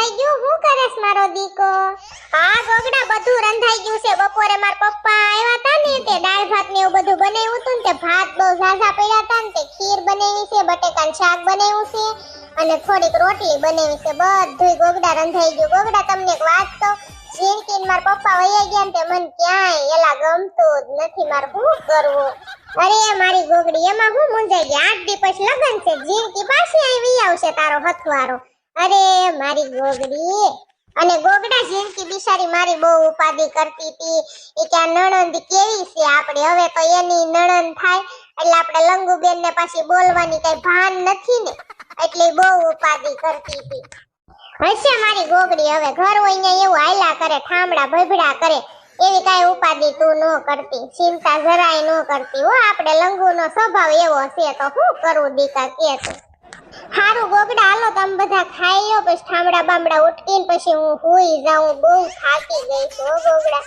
રંધાઈ ગયું? હું કરેસ મારો દીકો? હા, ગોગડા, બધું રંધાઈ ગયું છે. બપોરે માર પપ્પા આવ્યા હતા ને, તે દાળ ભાત ને એવું બધું બનાવ્યું હતું ને, તે ભાત બહુ ઝાઝા પડ્યા હતા ને, તે ખીર બનાવી છે, બટેકાનું શાક બનાવ્યું છે, અને થોડીક રોટલી બનાવી છે. બધું ગોગડા રંધાઈ ગયું. ગોગડા, તમને એક વાત કહું, ઝીણકીને માર પપ્પા વયા ગયા ને, તે મને ક્યાંય એલા ગમતું જ નથી. મારે શું કરવું? અરે, મારી ગોગડી, એમાં હું મૂંઝાઈ ગઈ. આઠ દી પછી લગન છે. જીણકી પાછી આવી આવશે તારો હથવારો. અરે, મારી ગોગડી. અને ગોગડા ઝીણકી બિચારી મારી બહુ ઉપાધિ કરતી હતી એ કે આ નણંદ કેવી છે આપણે? હવે તો એની નણંદ થાય. એટલે આપણે લંગુબેન ને પાછી બોલવાની કઈ ભાન નથી ને. એટલે બહુ ઉપાધિ કરતી હતી હશે મારી ગોગડી હવે. ઘર હોય અહીંયા એવું હાયલા કરે, ઠામડા ભભડા કરે. એવી કઈ ઉપાધિ તું ન કરતી. ચિંતા જરાય ન કરતી. હો, આપણે લંગુનો સ્વભાવ એવો છે તો શું કરવું દીકા કે તું? હારું ગોગડા હાલો તમે બધા ખાઈ લો પછી ઠામડા બામડા ઉટકીને પછી હું હુઈ જાઉં, બહુ થાકી ગઈ છું ગોગડા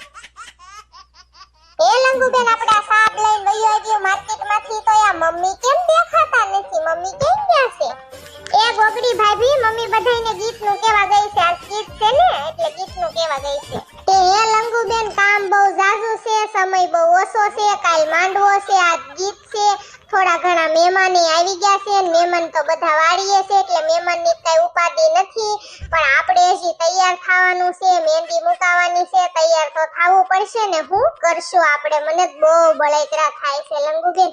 એ લંગુબેન, આપણે સાપ લઈને લઈ આવ્યો માર્કેટમાંથી તો આ મમ્મી કેમ દેખાતા નથી? મમ્મી કેમ ગયા છે? એ ગોગડી ભાભી, મમ્મી બધાયને ગીતનું કેવા ગઈ છે. આ ગીત છે ને, એટલે ગીતનું કેવા ગઈ છે. એ લંગુ લંગુબેન, કામ બહુ ઝાઝું છે, સમય બહુ ઓછો છે, કાલ માંડવો છે, આ ગીત છે. મહેમાને આવી ગયા છે ને મહેમાન તો બધા વાળીએ છે એટલે મહેમાનની કઈ ઉપાધિ નથી. પણ આપણે હજી તૈયાર થવાનું છે મહેંદી મુકાવાની છે, તૈયાર તો થવું પડશે ને હું કરશું આપણે. મને બહુ બળતરા થાય છે, લંગુબેન.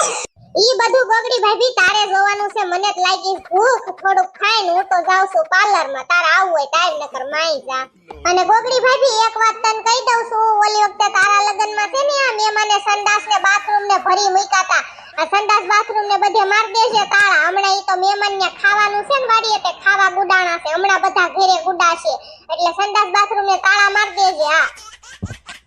ઈ બધું ગોગડી ભાભી તારે જોવાનું છે, મને લાગી ભૂખ થોડુંક ખાઈને હું તો જાઉં છું પાર્લરમાં તારે આવવું હોય તાર નકર માઈ જા. અને ગોગડી ભાભી, એક વાત તને કહી દઉં છું, ઓલી વખતે તારા લગનમાં છે ને આ મહેમાને સંડાસ ને બાથરૂમ ને ભરી મૂક્યા તા આ સંડાસ બાથરૂમ ને બધે માર દેશે તાળા હમણાં ઈ તો મહેમાન ને ખાવાનું છે ને વાડીએ તે ખાવા ગુડાણા છે. હમણાં બધા ઘરે ગુડાશે એટલે સંડાસ બાથરૂમ ને તાળા માર દેજે, હા.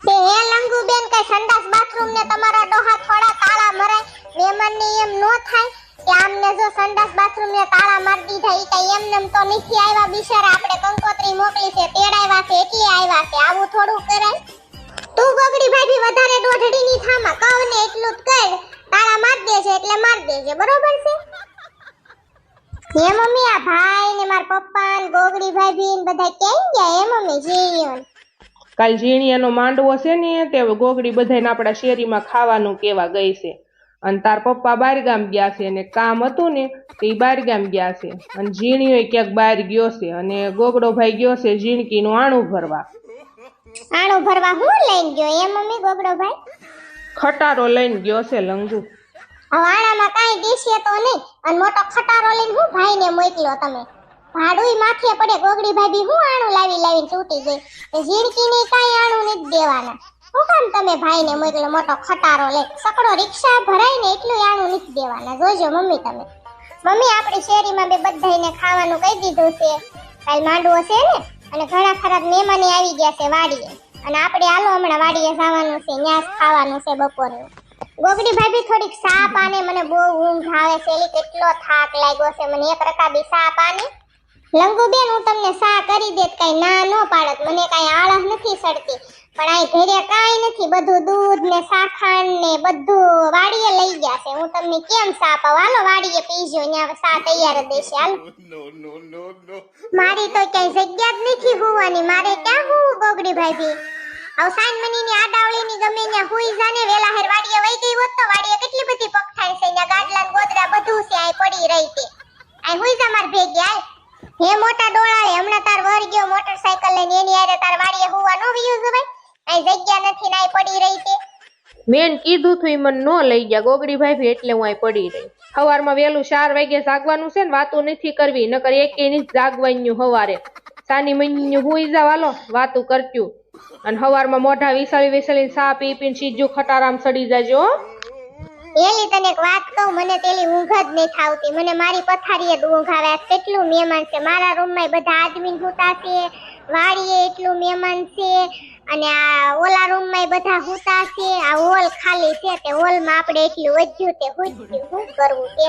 તે હે લંગુ બેન કે સંડાસ બાથરૂમ ને તમારા ડોહા થોડા તાળા મરાય. મહેમાન ને એમ નો થાય કે આમને જો સંડાસ બાથરૂમ ને તાળા માર દીધા, ઈ કઈ એમ નેમ તો નથી આવ્યા બિચારા. આપણે કંકોત્રી મોકલી છે તેડાવ્યા છે, એટલે આવ્યા છે. આવું થોડું કરાય. તું ગગડી ભાભી, વધારે દોઢડી ની એટલું જ કર તાળા માર દેજે એટલે માર દેજે બરોબર છે? હે મમ્મી આ ભાઈ ને માર પપ્પા ને ગોગડી ભાભી ને બધા કેમ ગયા? હે મમ્મી જીયો કાલ જીણીયાનો માંડવો છે ને તે ગોગડી બધાને આપણા શેરીમાં ખાવાનું કેવા ગઈ છે. અને તાર પપ્પા બાર ગામ ગયા છે અને કામ હતું ને તે બાર ગામ ગયા છે. અને ઝીણીઓ ક્યાંક બહાર ગયો છે અને ગોગડો ભાઈ ગયો છે ઝીણકીનું આણું ભરવા. આણું ભરવા હું લઈને ગયો? એ મમ્મી ગોગડો ભાઈ? ખટારો લઈને ગયો છે લંગુ. હવે આણામાં કાંઈ દેશે તો નહીં. અને મોટો ખટારો લઈને હું ભાઈને મોકલ્યો તમે. ભાડુંય માથે પડે, ગોગડી ભાભી હું આણું લાવી લાવીને તૂટી ગઈ? એ ઝીણકીને કાંઈ આણું નથી દેવાના. હું કામ તમે ભાઈને મોકલ્યો મોટો ખટારો લે સકડો રિક્ષા ભરાય ને એટલું આણું નથી દેવાના. જોજો મમ્મી તમે. મમ્મી, આપણી શેરીમાં બે બધાયને ખાવાનું કહી દીધું છે. કાલ માંડવો છે ને? અને ઘણા ખરાબ મહેમાને આવી ગયા છે વાડીએ. અને આપણે હાલો હમણાં વાડીએ જવાનું છે, ન્યાસ ખાવાનું છે બપોરનું ગોગડી ભાભી થોડીક સા પાને મને બહુ ઊંઘ આવે છે. એલી કેટલો થાક લાગ્યો છે. મને એક રકાબી સા પાને લંગુબેન હું તમને સા કરી દેત. કઈ ના નો પાડત. મને કઈ આળસ નથી સડતી. પણ અહીં ઘેરે કાંઈ નથી. બધું દૂધ ને સાખાણ ને બધું વાડીએ લઈ ગયા છે. હું તમને કેમ સા પાવ હાલો વાડીએ પીજો. અહીંયા સા તૈયાર જ દેશે. હાલ. મારી તો ક્યાંય જગ્યા જ નથી હોવાની. મારે ક્યાં હોવું ગોગડી ભાભી? અવસાન મનીની આડાવળીની ગમે ન્યા હુઈ જાને, વેલા હેર વાડીએ વઈ ગઈ હોત તો વાડીએ કેટલી બધી પગથાણ છે ન્યા ગાડલા ગોદડા બધું છે, આય પડી રહી તે આય હુઈ જા માર ભેગી આય હે મોટા ડોળા હમણાં તાર વર ગયો મોટરસાયકલ લઈને, એની હારે તાર વાડીએ હુવા નો વયું જવાય આય જગ્યા નથી ને આય પડી રહી તે મેન કીધું તું મને ન લઈ ગયા, ગોગડી ભાભી એટલે હું અહીં પડી રહી. સવારમાં વહેલું ચાર વાગે જાગવાનું છે ને, વાતું નથી કરવી, નકર એકે એની જાગવાનું હવારે સાની મહિનું હુઈ જાવ, હાલો, વાતું કરત્યું અને હવારમાં મોઢા વિસળી વિસળી સા પી પીને સીજુ ખટારામ સડી જાજો એલી, તને એક વાત કહું, મને તેલી ઊંઘ જ નહીં થાવતી. મને મારી પથારીએ જ ઊંઘ આવે. કેટલું મહેમાન છે. મારા રૂમમાં બધા આદમી હુતા છે. વાડીએ એટલું મહેમાન છે. અને આ ઓલા રૂમમાં બધા હુતા છે આ હોલ ખાલી છે તે હોલમાં આપણે એટલું વધ્યું તે હું શું કરવું તે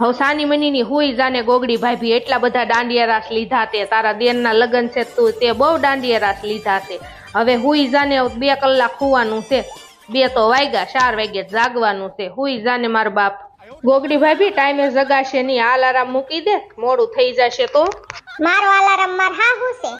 હવે સાની મનીની હુઈ જાને ગોગડી ભાભી એટલા બધા દાંડિયા રાસ લીધા તે. તારા દેરના લગન છે તું તે બહુ દાંડિયા રાસ લીધા છે હવે હુઈ જાને બે કલાક ખુવાનું છે. બે તો વાગ્યા ચાર વાગે જાગવાનું છે. હુઈ જાને માર બાપ. ગોગડી ભાભી ટાઈમે જગાશે નહીં. આ અલાર્મ મૂકી દે. મોડું થઈ જશે તો. મારો આલારામ માર હા